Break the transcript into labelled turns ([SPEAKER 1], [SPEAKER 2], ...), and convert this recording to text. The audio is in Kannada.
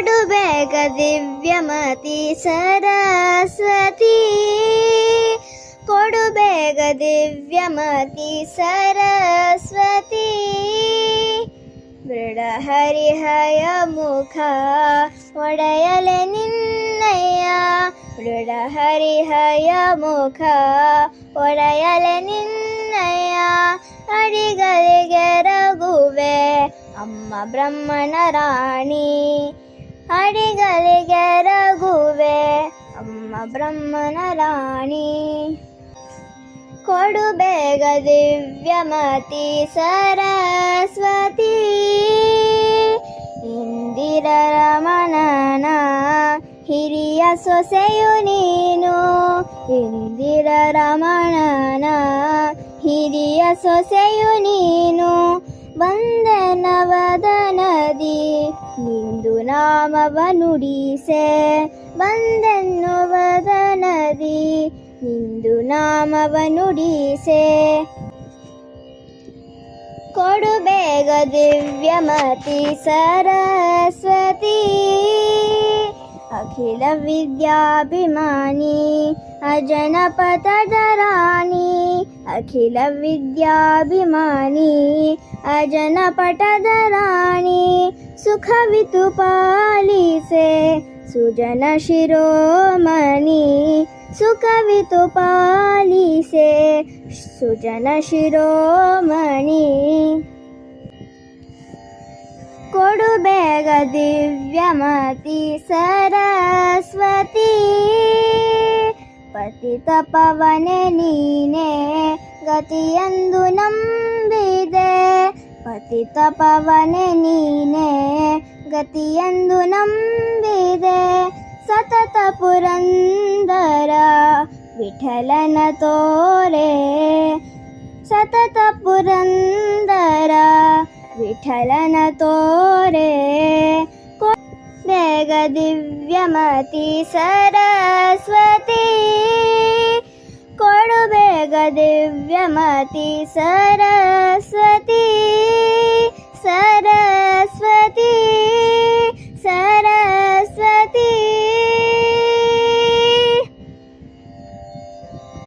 [SPEAKER 1] ಕೊಡು ಬೇಗ ದಿವ್ಯಮತಿ ಸರಸ್ವತಿ. ಕೊಡು ಬೇಗ ದಿವ್ಯಮತಿ ಸರಸ್ವತಿ. ಮೃಡ ಹರಿಹಯ ಮುಖ ಒಡೆಯಲೆ ನಿನ್ನಯ್ಯ. ಮೃಡ ಹರಿಹಯ ಮುಖ ಒಡೆಯಲೆ ನಿನ್ನಯ್ಯ. ಅಡಿಗಳಿಗೆ ರಘುವೆ, ಅಮ್ಮ ಬ್ರಹ್ಮನ ರಾಣಿ. ಅಡಿಗಳಿಗೆ ಅಮ್ಮ ಬ್ರಹ್ಮನ ರಾಣಿ. ಕೊಡು ಬೇಗ ದಿವ್ಯಮತಿ ಸರಸ್ವತಿ. ಇಂದಿರ ರಮಣನ ಹಿರಿಯ ಸೊಸೆಯು ನೀನು. ಇಂದಿರ ರಮಣನ ಹಿರಿಯ ಸೊಸೆಯು ನೀನು. ವಂದನವದನದಿ ನಿಂದು ನಾಮವ ನುಡಿಸೆ ವಂದೆನ್ನುವದನದಿ ನಿಂದು ನಾಮವ ನುಡಿಸೆ ಕೊಡು ಬೇಗ ದಿವ್ಯಮತಿ ಸರಸ್ವತಿ. ಅಖಿಲ ವಿದ್ಯಾಭಿಮಾನಿ, ಅಜನಪಥದ ರಾಣಿ. ಅಖಿಲ ವಿದ್ಯಾಭಿಮಾನಿ, ಅಜನ ಪಟದ ರಾಣಿ, ಸುಖವಿತು ಪಾಲಿಸೆ, ಸುಜನ ಶಿರೋಮಣಿ, ಸುಖವಿತು ಪಾಲಿಸೆ, ಸುಜನ ಶಿರೋಮಣಿ. ಕೊಡು ಬೇಗ ದಿವ್ಯಮತಿ ಸರಸ್ವತಿ, ಪತಿತ ಪವನೆ ನೀನೆ. ಗತಿಯಂದು ನಂಬಿದೆ ಪತಿತ ಪವನೆ ನೀನೆ ಗತಿಯಂದು ನಂಬಿದೆ ಸತತ ಪುರಂದರ ವಿಠಲನ ತೋರೆ ಸತತ ಪುರಂದರ ವಿಠಲನ ತೋರೆ ಕೊ- ಬೇಗ ದಿವ್ಯಮತಿ ಸರಸ್ವತಿ ಕೊಡುವೆ ದಿವ್ಯಮತಿ ಸರಸ್ವತಿ